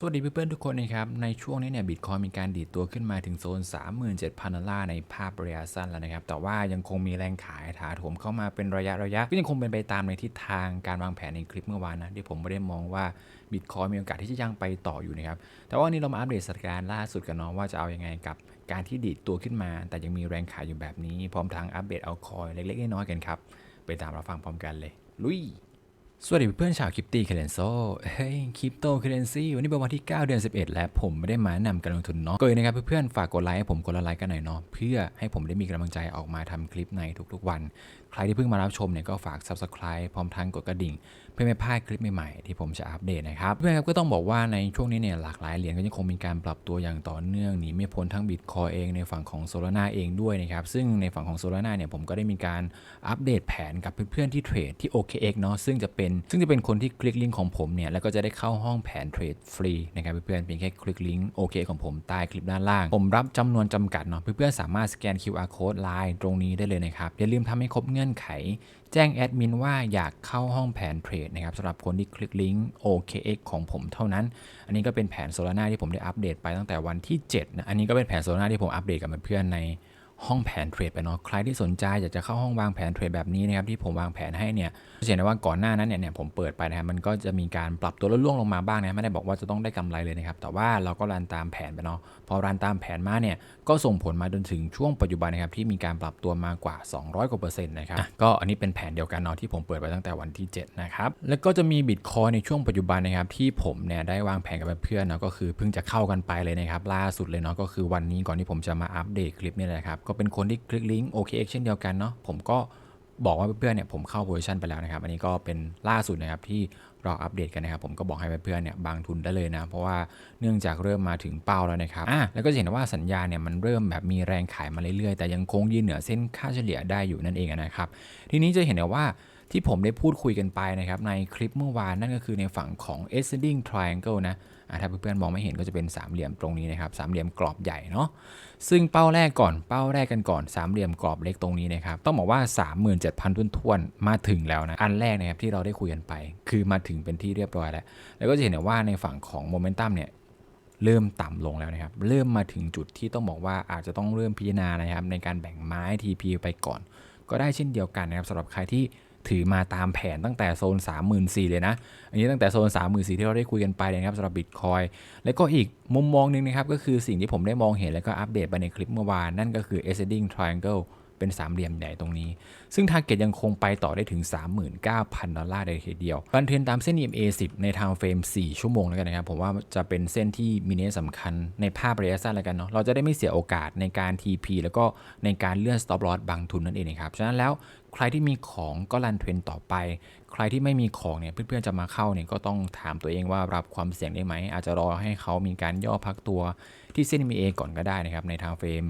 สวัสดีเพื่อนๆทุกคนนะครับ ในช่วงนี้เนี่ยบิตคอยมีการดีดตัวขึ้นมาถึงโซน 37,000 ดอลลาร์ในภาพระยะสั้นแล้วนะครับ แต่ว่ายังคงมีแรงขายถาโถมเข้ามาเป็นระยะระยะก็ยังคงเป็นไปตามในทิศทางการวางแผนในคลิปเมื่อวานนะที่ผมไม่ได้มองว่าบิตคอยมีโอกาสที่จะยังไปต่ออยู่นะครับ แต่ว่าวันนี้เรามาอัปเดตสถานการณ์ล่าสุดกันเนาะว่าจะเอายังไงกับการที่ดีดตัวขึ้นมา แต่ยังมีแรงขายอยู่แบบนี้ พร้อมทั้งอัปเดตเอาคอยเล็กๆน้อยๆกันครับไปตามรับฟังพร้อมกันเลย ลุย สวัสดีเพื่อนชาวคริปตี้เคเรนโซเฮ้ยคริปโตเคเรนซีวันนี้เป็นวันที่ 9 เดือน 11 และผมไม่ได้มาแนะนำการลงทุนเนาะก็เลยนะครับเพื่อนๆฝากกดไลค์ให้ผมกดละไลค์กันหน่อยเนาะเพื่อให้ผมได้มีกำลังใจออกมาทำคลิปในทุกๆวันใครที่เพิ่งมารับชมเนี่ยก็ฝาก Subscribe พร้อมทั้งกดกระดิ่ง เพื่อไม่พลาดคลิปใหม่ๆที่ผมจะอัปเดตนะครับเพื่อนครับก็ต้องบอกว่าในช่วงนี้เนี่ยหลากหลายเหรียญก็ยังคงมีการปรับตัวอย่างต่อเนื่องหนีไม่พ้นทั้งบิตคอยเองในฝั่งของโซลาร่าเองด้วยนะครับซึ่งในฝั่งของโซลาร่าเนี่ยผมก็ได้มีการอัปเดตแผนกับเพื่อนๆที่เทรดที่ OKX เนาะซึ่งจะเป็นซึ่งจะเป็นคนที่คลิกลิงก์ของผมเนี่ยแล้วก็จะได้เข้าห้องแผนเทรดฟรีนะครับเพื่อนๆเพียงแค่คลิกลิงก์ OK ของผมใต้คลิปด้านล่าง ผมรับจำนวนจำกัดเนาะเพื่อนๆสามารถสแกน QR code ไลน์ตรงนี้ได้เลยนะครับอย่าลืมทำให้ครบเงื่อนไข แจ้งแอดมินว่าอยากเข้าห้องแผนเทรดนะครับสำหรับคนที่คลิกลิงก์ OKX ของผมเท่านั้น อันนี้ก็เป็นแผนโซลาร่าที่ผมได้อัปเดตไปตั้งแต่วันที่7นะอันนี้ก็เป็นแผนโซลาร่าที่ผมอัปเดตกับเพื่อนใน ห้องแผนเทรดไปเนาะใครที่สนใจอยากจะเข้าห้องวางแผนเทรดแบบนี้นะครับที่ผมวางแผนให้เนี่ยจะเห็นได้ว่าก่อนหน้านั้นเนี่ยเนี่ยผมเปิดไปนะครับมันก็จะมีการปรับตัวลดล่วงลงมาบ้างนะไม่ได้บอกว่าจะต้องได้กำไรเลยนะครับแต่ว่าเราก็รันตามแผนไปเนาะพอรันตามแผนมาเนี่ยก็ส่งผลมาจนถึงช่วงปัจจุบันนะครับที่มีการปรับตัวมากว่า 200กว่าเปอร์เซ็นต์นะครับอะก็อันนี้เป็นแผนเดียวกันเนาะที่ผมเปิดไปตั้งแต่วันที่7นะครับแล้วก็จะมีบิตคอยในช่วงปัจจุบันนะครับที่ผมเนี่ยได้วางแผนกับเพื่อนๆเนาะก็คือเพิ่งจะเข้ากันไปเลยนะครับล่าสุดเลยเนาะก็คือวันนี้ก่อนที่ผมจะมาอัปเดตคลิปนี่แหละครับก็เป็นคนที่คลิกลิงก์ OKX เช่นเดียวกันเนาะผมก็บอกว่าเพื่อนๆเนี่ยผมเข้าโพซิชันไปแล้วนะครับ อันนี้ก็เป็นล่าสุดนะครับที่เราอัปเดตกันนะครับ ผมก็บอกให้เพื่อนๆเนี่ยบางทุนได้เลยนะ เพราะว่าเนื่องจากเริ่มมาถึงเป้าแล้วนะครับอะแล้วก็จะเห็นว่าสัญญาเนี่ยมันเริ่มแบบมีแรงขายมาเรื่อยๆ แต่ยังคงยืนเหนือเส้นค่าเฉลี่ยได้อยู่นั่นเองนะครับ ทีนี้จะเห็นได้ว่า ที่ผมได้พูดคุยกันไปนะครับในคลิปเมื่อวานนั่นก็คือในฝั่งของ ascending triangle นะถ้าเพื่อนๆมองไม่เห็นก็จะเป็นสามเหลี่ยมตรงนี้นะครับสามเหลี่ยมกรอบใหญ่เนาะซึ่งเป้าแรกก่อนเป้าแรกกันก่อนสามเหลี่ยมกรอบเล็กตรงนี้นะครับต้องบอกว่า 37,000 ทุนทวนๆมาถึงแล้วนะอันแรกนะครับที่เราได้คุยกันไป คือมาถึงเป็นที่เรียบร้อยแล้ว แล้วก็จะเห็นว่าในฝั่งของโมเมนตัมเนี่ยเริ่มต่ำลงแล้วนะครับ เริ่มมาถึงจุดที่ต้องบอกว่าอาจจะต้องเริ่มพิจารณานะครับในการแบ่งไม้ TP ไปก่อน ก็ได้เช่นเดียวกันนะครับสำหรับใครที่ ถือมาตามแผนตั้งแต่โซน 34,000เลยนะ อันนี้ตั้งแต่โซน 34,000ที่เราได้คุยกันไปนะครับสำหรับบิตคอยแล้วก็อีกมุมมองหนึ่งนะครับ ก็คือสิ่งที่ผมได้มองเห็นแล้วก็อัปเดตไปในคลิปเมื่อวานนั่นก็คือ ascending triangle เป็นสามเหลี่ยมใหญ่ตรงนี้ ซึ่งทาร์เก็ตยังคงไปต่อได้ถึง 39,000 ดอลลาร์เลยทีเดียว การเทรนตามเส้น EMA 10 ในทางเฟรม 4 ชั่วโมงแล้วกันนะครับ ผมว่าจะเป็นเส้นที่มีนัยสำคัญในภาพระยะสั้นแล้วกันเนาะ เราจะได้ไม่เสียโอกาสในการ TP แล้วก็ในการเลื่อน stop loss บางทุนนั่นเองนะครับ ฉะนั้นแล้ว ใครที่มีของก็รันเทรนต่อไป ใครที่ไม่มีของเนี่ยเพื่อนๆจะมาเข้าเนี่ยก็ต้องถามตัวเองว่ารับความเสี่ยงได้ไหม อาจจะรอให้เขามีการย่อพักตัวที่เส้น EMA ก่อนก็ได้นะครับในทางเฟรม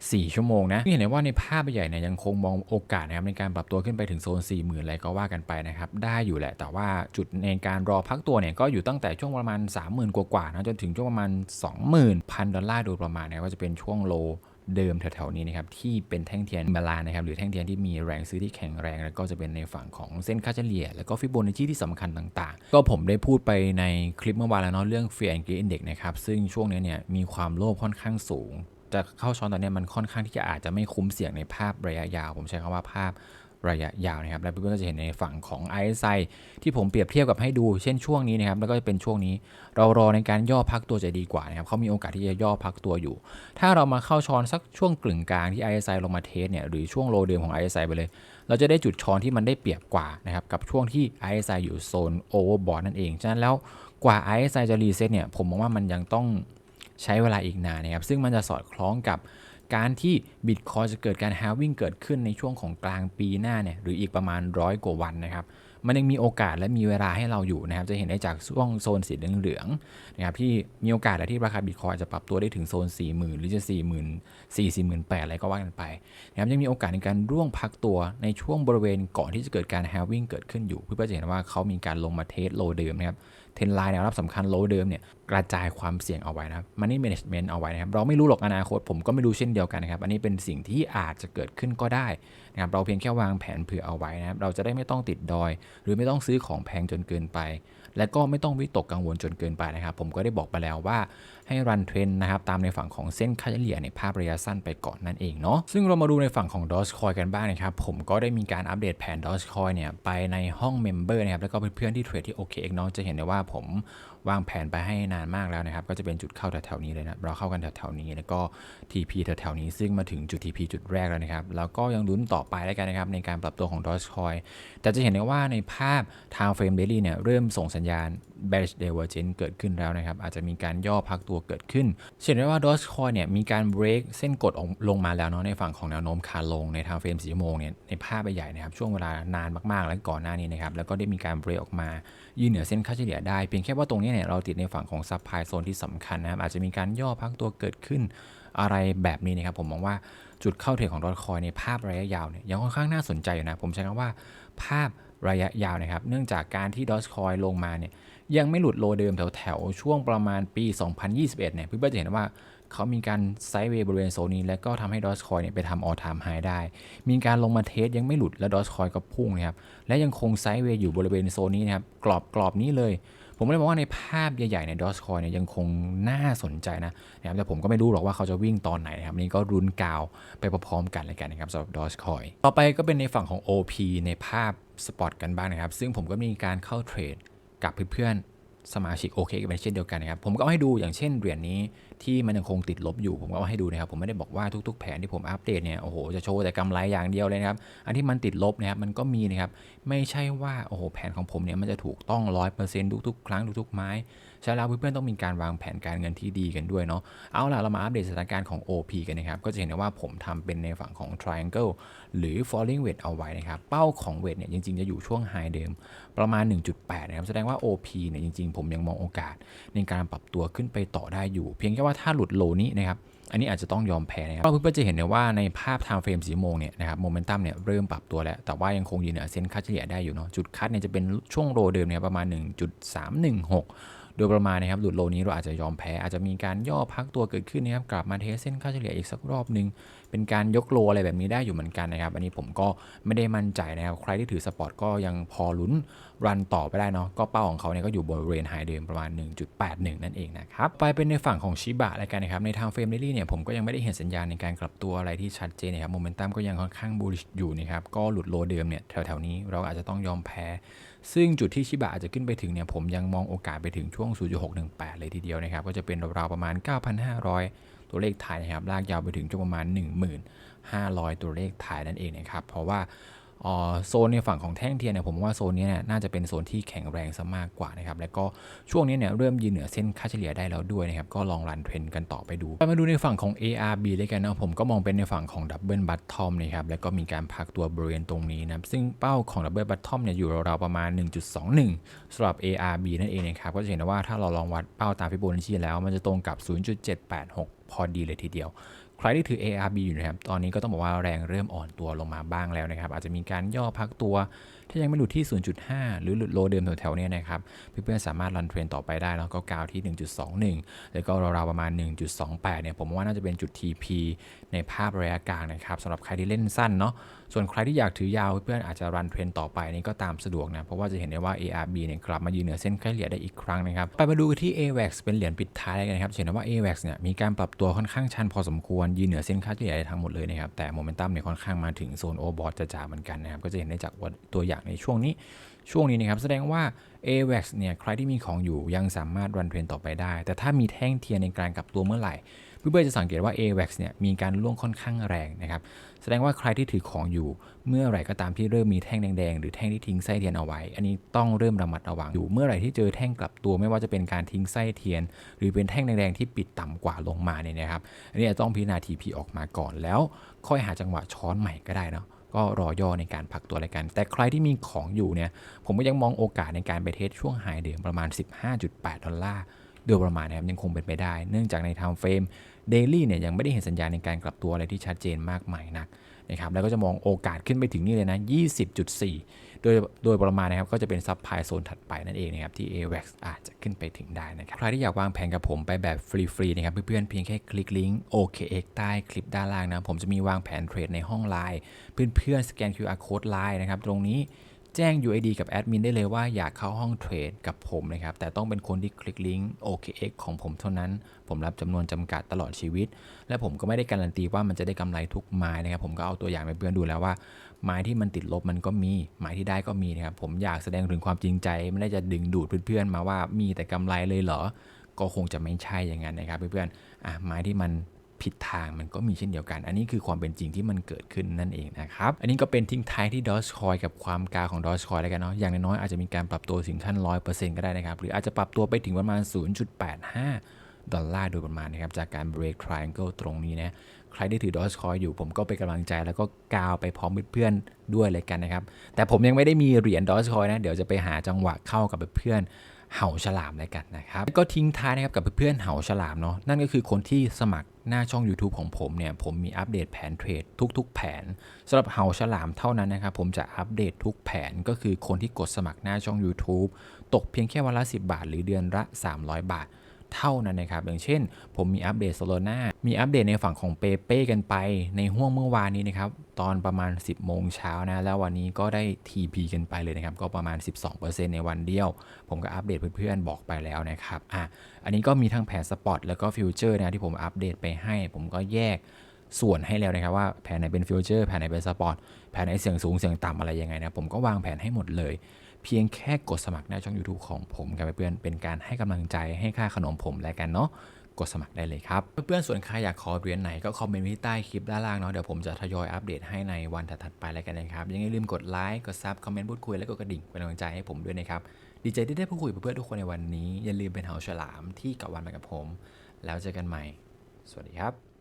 4 ชั่วโมงนะนี่เห็นได้ว่าในภาพใหญ่เนี่ยยังคงมองโอกาสนะครับในการปรับตัวขึ้นไปถึงโซน 4 0,000อะไรก็ว่ากันไปนะครับ ได้อยู่แหละ แต่ว่าจุดในการรอพักตัวเนี่ยก็อยู่ตั้งแต่ช่วงประมาณ 30,000 กว่าๆนะจนถึงช่วงประมาณ 20,000ดอลลาร์โดยประมาณเนะก็จะเป็นช่วงโล เดิมแถวๆนี้นะครับที่เป็นแท่งเทียนบาลานะครับหรือแท่งเทียนที่มีแรงซื้อที่แข็งแรง แล้วก็จะเป็นในฝั่งของเส้นค่าเฉลี่ย แล้วก็ฟิโบนัชชีที่สำคัญต่างๆ ก็ผมได้พูดไปในคลิปเมื่อวานแล้วเนาะเรื่อง Fear and Greed Index นะครับซึ่งช่วงนี้เนี่ยมีความโลภค่อนข้างสูง จะเข้าช้อนตอนนี้มันค่อนข้างที่จะอาจจะไม่คุ้มเสี่ยงในภาพระยะยาว ผมใช้คำว่าภาพ ระยะยาวนะครับแล้วเพื่อนๆก็จะเห็นในฝั่งของ RSI ที่ผมเปรียบเทียบกับให้ดูเช่นช่วงนี้นะครับแล้วก็จะเป็นช่วงนี้เรารอในการย่อพักตัวจะดีกว่านะครับเขามีโอกาสที่จะย่อพักตัวอยู่ ถ้าเรามาเข้าช้อนสักช่วงกลึงกลางที่ RSI ลงมาเทสเนี่ยหรือช่วงโลเดิมของ RSI ไปเลย เราจะได้จุดช้อนที่มันได้เปรียบกว่านะครับกับช่วงที่ RSI อยู่โซน overbought นั่นเองฉะนั้นแล้วกว่า RSI จะรีเซ็ตเนี่ยผมมองว่ามันยังต้องใช้เวลาอีกนานนะครับซึ่งมันจะสอดคล้องกับ การที่บิตคอยจะเกิดการ halving เกิดขึ้นในช่วงของกลางปีหน้าเนี่ยหรืออีกประมาณร้อยกว่าวันนะครับมันยังมีโอกาสและมีเวลาให้เราอยู่นะครับ จะเห็นได้จากช่วงโซนสีเหลืองๆนะครับที่มีโอกาสและที่ราคาบิตคอยจะปรับตัวได้ถึงโซน 40,000 หรือจะ 40,000 4 48,000อะไรก็ว่ากันไปนะครับยังมีโอกาสในการร่วงพักตัวในช่วงบริเวณก่อนที่จะเกิดการ halving เกิดขึ้นอยู่ เพื่อจะเห็นว่าเขามีการลงมาเทสโลเดิมนะครับ เทรนไลน์แนวรับสำคัญโลเดิมเนี่ยกระจายความเสี่ยงเอาไว้นะครับ Money Management เอาไว้นะครับเราไม่รู้หรอกอนาคตผมก็ไม่รู้เช่นเดียวกันนะครับ อันนี้เป็นสิ่งที่อาจจะเกิดขึ้นก็ได้นะครับเราเพียงแค่วางแผนเผื่อเอาไว้นะครับเราจะได้ไม่ต้องติดดอย หรือไม่ต้องซื้อของแพงจนเกินไป และก็ไม่ต้องวิตกกังวลจนเกินไปนะครับ ผมก็ได้บอกไปแล้วว่าให้รันเทรนนะครับตามในฝั่งของเส้นค่าเฉลี่ยในภาพระยะสั้นไปก่อนนั่นเองเนาะซึ่งเรามาดูในฝั่งของ Dogecoin กันบ้างนะครับผมก็ได้มีการอัปเดตแผน Dogecoin เนี่ยไปในห้องเมมเบอร์นะครับแล้วก็เพื่อนๆที่เทรดที่ OKX เนาะจะเห็นได้ว่าผมวางแผนไปให้นานมากแล้วนะครับ ก็จะเป็นจุดเข้าแถวๆนี้เลยนะเราเข้ากันแถวๆนี้แล้วก็ TP แถวๆนี้ซึ่งมาถึงจุด TP จุดแรกแล้วนะครับแล้วก็ยังลุ้นต่อไปแล้วกันนะครับในการปรับตัวของ Dogecoin แต่จะเห็นได้ว่าในภาพ Time Frame Daily เนี่ยเริ่มส่งสัญญาณ bearish divergence เกิดขึ้นแล้วนะครับ อาจจะมีการย่อพักตัวเกิดขึ้นเห็นได้ว่า Dogecoin เนี่ยมีการ break เส้นกดลงมาแล้วเนาะในฝั่งของแนวโน้มขาลงใน Time Frame 4ชั่วโมงเนี่ยในภาพใหญ่ๆนะครับ ช่วงเวลานานมากๆ แล้วก่อนหน้านี้นะครับ แล้วก็ได้มีการ break ออกมา ยืนเหนือเส้นค่าเฉลี่ยได้ เพียงแค่ว่าตรงนี้เนี่ยเราติดในฝั่งของ supply zone ที่สำคัญนะครับอาจจะมีการย่อพักตัวเกิดขึ้นอะไรแบบนี้นะครับผมมองว่าจุดเข้าเทรดของดอทคอยในภาพระยะยาวเนี่ยยังค่อนข้างน่าสนใจอยู่นะผมใช้คำว่าภาพ ระยะยาวนะครับ เนื่องจากการที่ดอทคอยลงมาเนี่ยยังไม่หลุดโลเดิมแถวๆ ช่วงประมาณปี 2021 เนี่ยเพื่อนๆจะเห็นว่าเขามีการไซด์เวย์บริเวณโซนนี้ แล้วก็ทำให้ดอ g คอยเนี่ยไปทำออทามไฮได้ มีการลงมาเทสยังไม่หลุดแล้วดอ g คอยก็พุ่งนะครับ และยังคงไซด์เวย์อยู่บริเวณโซนนี้นะครับ กรอบกรอบนี้เลย ผมเลยมองว่าในภาพใหญ่ๆในดอ g คอยเนี่ยยังคงน่าสนใจนะนะครับ แต่ผมก็ไม่รู้หรอกว่าเขาจะวิ่งตอนไหนนะครับ นี่ก็รุนกาวไปพร้อมๆกันเลยกันนะครับสำหรับดอ g คอย ต่อไปก็เป็นในฝั่งของ OP ในภาพ สปอตกันบ้างนะครับ ซึ่งผมก็มีการเข้าเทรดกับเพื่อนๆสมาชิกโอเคกันเช่นเดียวกันนะครับ ผมก็เอาให้ดูอย่างเช่นเหรียญนี้ ที่มันยังคงติดลบอยู่ผมก็เอาให้ดูนะครับผมไม่ได้บอกว่าทุก ๆ แผนที่ผมอัปเดตเนี่ยโอ้โหจะโชว์แต่กำไรอย่างเดียวเลยนะครับอันที่มันติดลบนะครับมันก็มีนะครับไม่ใช่ว่าโอ้โหแผนของผมเนี่ยมันจะถูกต้องร้อยเปอร์เซ็นต์ทุกๆ ครั้งทุกๆไม้ใช่แล้วเพื่อนๆต้องมีการวางแผนการเงินที่ดีกันด้วยเนาะเอาล่ะเรามาอัปเดตสถานการณ์ของ OP กันนะครับก็จะเห็นได้ว่าผมทำเป็นในฝั่งของ triangle หรือ falling wedge เอาไว้นะครับเป้าของ wedge เนี่ยจริงๆจะอยู่ช่วง high เดิมประมาณ 1.8 นะครับแสดงว่า OP เนี่ยจริงๆ ผมยังมองโอกาสในการปรับตัวขึ้นไปต่อได้อยู่ เพียงแค่ว่าถ้าหลุดโลนี้นะครับอันนี้อาจจะต้องยอมแพ้นะครับเพื่อนๆจะเห็นได้ว่าในภาพไทม์เฟรมสีโมงเนี่ยนะครับโมเมนตัมเนี่ยเริ่มปรับตัวแล้ว แต่ว่ายังคงยืนเหนือเส้นค่าเฉลี่ยได้อยู่เนาะจุดคัดเนี่ยจะเป็นช่วงโลเดิมเนี่ยประมาณ 1.316 โดยประมาณนะครับหลุดโลนี้เราอาจจะยอมแพ้อาจจะมีการย่อพักตัวเกิดขึ้นนะครับกลับมาเทสเส้นค่าเฉลี่ยอีกสักรอบหนึ่ง เป็นการยกโลอะไรแบบนี้ได้อยู่เหมือนกันนะครับ อันนี้ผมก็ไม่ได้มั่นใจนะครับ ใครที่ถือสปอร์ตก็ยังพอลุ้นรันต่อไปได้เนาะก็เป้าของเขาเนี่ยก็อยู่บริเวณไฮเดิมประมาณ 1.81 นั่นเองนะครับไปเป็นในฝั่งของชิบะอะไรกันนะครับในทางเฟรมเดลี่เนี่ยผมก็ยังไม่ได้เห็นสัญญาณในการกลับตัวอะไรที่ชัดเจนนะครับโมเมนตัมก็ยังค่อนข้างบูลอยู่นะครับก็หลุดโลเดิมเนี่ยแถวๆนี้เราอาจจะต้องยอมแพ้ซึ่งจุดที่ชิบะอาจจะขึ้นไปถึงเนี่ยผมยังมองโอกาสไปถึงช่วง 0.618 เลยทีเดียวนะครับ ก็จะเป็นราวๆประมาณ 9,500 ตัวเลขไทยนะครับลากยาวไปถึงจุดประมาณ 1,500 ตัวเลขไทยนั่นเองนะครับ เพราะว่า โซนในฝั่งของแท่งเทียนเนี่ยผมว่าโซนนี้เนี่ยน่าจะเป็นโซนที่แข็งแรงซะมากกว่านะครับแล้วก็ช่วงนี้เนี่ยเริ่มยืนเหนือเส้นค่าเฉลี่ยได้แล้วด้วยนะครับก็ลองรันเทรนกันต่อไปดูไปมาดูในฝั่งของ ARB เลยกันนะผมก็มองเป็นในฝั่งของดับเบิลบัตทอมนะครับแล้วก็มีการพักตัวบริเวณตรงนี้นะซึ่งเป้าของดับเบิลบัตทอมเนี่ยอยู่ราวๆประมาณ 1.21สำหรับ ARB นั่นเองนะครับก็จะเห็นว่าถ้าเราลองวัดเป้าตามฟิโบนัชชีแล้ว มันจะตรงกับ 0.786 พอดีเลยทีเดียว ใครที่ถือ ARB อยู่นะครับ ตอนนี้ก็ต้องบอกว่าแรงเริ่มอ่อนตัวลงมาบ้างแล้วนะครับ อาจจะมีการย่อพักตัว ถ้ายังไม่หลุดที่ 0.5 หรือหลุดโลเดิมแถวๆนี้นะครับ เพื่อนๆสามารถรันเทรนต่อไปได้แล้วก็กาวที่ 1.21 แล้วก็ราวๆประมาณ 1.28 เนี่ยผมว่าน่าจะเป็นจุด TP ในภาพระยะกลางนะครับสำหรับใครที่เล่นสั้นเนาะส่วนใครที่อยากถือยาวเพื่อนอาจจะรันเทรนต่อไปนี่ก็ตามสะดวกนะ เพราะว่าจะเห็นได้ว่า ARB เนี่ยกลับมายืนเหนือเส้นค่าเฉลี่ยได้อีกครั้งนะครับ ไปมาดูที่ AVAX เป็นเหรียญปิดท้ายกันนะครับเห็นได้ว่า AVAX เนี่ยมีการปรับตัวค่อนข้างชันพอสมควรยืนเหนือเส้นค่าเฉลี่ยได้ทั้งหมดเลยนะครับแต่โมเมนตัมเนี่ยค่อนข้างมาถึงโซนโอบอทจะจ่าเหมือนกันนะครับก็จะเห็นได้จากตัวอย่างในช่วงนี้ช่วงนี้นะครับแสดงว่า AVAX เนี่ยใครที่มีของอยู่ยังสามารถรันเทรนต่อไปได้ แต่ถ้ามีแท่งเทียนในการกลับตัวเมื่อไหร่เพื่อนๆจะสังเกตว่า AVAX เนี่ยมีการล่วงค่อนข้างแรงนะครับแสดงว่าใครที่ถือของอยู่ เมื่อไหร่ก็ตามที่เริ่มมีแท่งแดงๆ หรือแท่งที่ทิ้งไส้เทียนเอาไว้ อันนี้ต้องเริ่มระมัดระวังอยู่เมื่อไหร่ที่เจอแท่งกลับตัวไม่ว่าจะเป็นการทิ้งไส้เทียน หรือเป็นแท่งแดงๆที่ปิดต่ำกว่าลงมาเนี่ยนะครับอันนี้ต้องพิจารณา TP ออกมาก่อนแล้ว ค่อยหาจังหวะช้อนใหม่ก็ได้เนาะ ก็รอย่อในการพักตัวอะไรกัน แต่ใครที่มีของอยู่เนี่ย ผมก็ยังมองโอกาสในการไปเทสช่วงไฮเดิมประมาณ 15.8 ดอลลาร์โดยประมาณนะครับยังคงเป็นไปได้ เนื่องจากในไทม์เฟรมเดลี่เนี่ยยังไม่ได้เห็นสัญญาณในการกลับตัวอะไรที่ชัดเจนมากมายนัก นะครับแล้วก็จะมองโอกาสขึ้นไปถึงนี่เลยนะ 20.4 โดยโดยประมาณนะครับก็จะเป็นซับไพโซนถัดไปนั่นเองนะครับที่ AVAX อาจจะขึ้นไปถึงได้นะครับใครที่อยากวางแผนกับผมไปแบบฟรีๆนะครับเพื่อนๆเพียงแค่คลิกลิงก์ OKX ใต้คลิปด้านล่างนะผมจะมีวางแผนเทรดในห้องไลน์เพื่อนๆสแกน QR code ไลน์นะครับตรงนี้ แจ้ง UID กับแอดมินได้เลยว่าอยากเข้าห้องเทรดกับผมนะครับ แต่ต้องเป็นคนที่คลิกลิงก์ OKX ของผมเท่านั้น ผมรับจำนวนจำกัดตลอดชีวิต และผมก็ไม่ได้การันตีว่ามันจะได้กำไรทุกไม้นะครับ ผมก็เอาตัวอย่างไปเพื่อนดูแล้วว่า ไม้ที่มันติดลบมันก็มี ไม้ที่ได้ก็มีนะครับ ผมอยากแสดงถึงความจริงใจ ไม่ได้จะดึงดูดเพื่อนๆมาว่ามีแต่กำไรเลยเหรอ ก็คงจะไม่ใช่อย่างนั้นนะครับเพื่อนๆ อะไม้ที่มัน ผิดทางมันก็มีเช่นเดียวกัน อันนี้คือความเป็นจริงที่มันเกิดขึ้นนั่นเองนะครับ อันนี้ก็เป็นทิ้งท้ายที่ Dogecoin กับความกาของ Dogecoin แล้วกันเนาะอย่างน้อยๆอาจจะมีการปรับตัวถึงขั้น 100%ก็ได้นะครับ หรืออาจจะปรับตัวไปถึงประมาณ 0.85 ดอลลาร์โดยประมาณนะครับ จากการ break triangle ตรงนี้นะใครที่ถือ Dogecoin อยู่ผมก็เป็นกำลังใจแล้วก็กาวไปพร้อมเพื่อนๆด้วยเลยกันนะครับแต่ผมยังไม่ได้มีเหรียญ Dogecoin นะเดี๋ยวจะไปหาจังหวะเข้ากับเพื่อน เห่าฉลามเลยกันนะครับแล้วก็ทิ้งท้ายนะครับกับเพื่อนๆเห่าฉลามเนาะนั่นก็คือคนที่สมัครหน้าช่อง YouTube ของผมเนี่ยผมมีอัปเดตแผนเทรดทุก ๆ แผนสำหรับเห่าฉลามเท่านั้นนะครับผมจะอัปเดตทุกแผนก็คือคนที่กดสมัครหน้าช่อง YouTube ตกเพียงแค่วันละ 10 บาท หรือเดือนละ 300 บาท เท่านั้นนะครับ อย่างเช่น ผมมีอัปเดตโซโลนามีอัปเดตในฝั่งของเปเป้กันไป ในห่วงเมื่อวานนี้นะครับ ตอนประมาณ 10 โมงเช้านะ แล้ววันนี้ก็ได้ TP กันไปเลยนะครับ ก็ประมาณ 12%ในวันเดียว ผมก็อัปเดตเพื่อนๆบอกไปแล้วนะครับ อะ อันนี้ก็มีทั้งแผนสปอตแล้วก็ฟิวเจอร์นะที่ผมอัปเดตไปให้ ผมก็แยกส่วนให้แล้วนะครับว่าแผนไหนเป็นฟิวเจอร์แผนไหนเป็นสปอตแผนไหนเสี่ยงสูงเสี่ยงต่ำอะไรยังไงนะผมก็วางแผนให้หมดเลย เพียงแค่กดสมัครหน้าช่อง YouTube ของผมกับเพื่อนเป็นการให้กำลังใจให้ค่าขนมผมแล้วกันเนาะกดสมัครได้เลยครับ เพื่อนๆส่วนใครอยากขอเหรียญไหนก็คอมเมนต์ไว้ที่ใต้คลิปด้านล่างเนาะเดี๋ยวผมจะทยอยอัปเดตให้ในวันถัดๆไปแล้วกันนะครับยังอย่ลืมกดไลค์กดซับคอมเมนต์พูดคุยแล้วก็กระดิ่งเป็นกำลังใจให้ผมด้วยนะครับดีใจที่ได้พูดคุยกับเพื่อนๆทุกคนในวันนี้ อย่าลืมเป็นเหาฉลามที่กาะวันไปกับผม แล้วเจอกันใหม่ สวัสดีครับ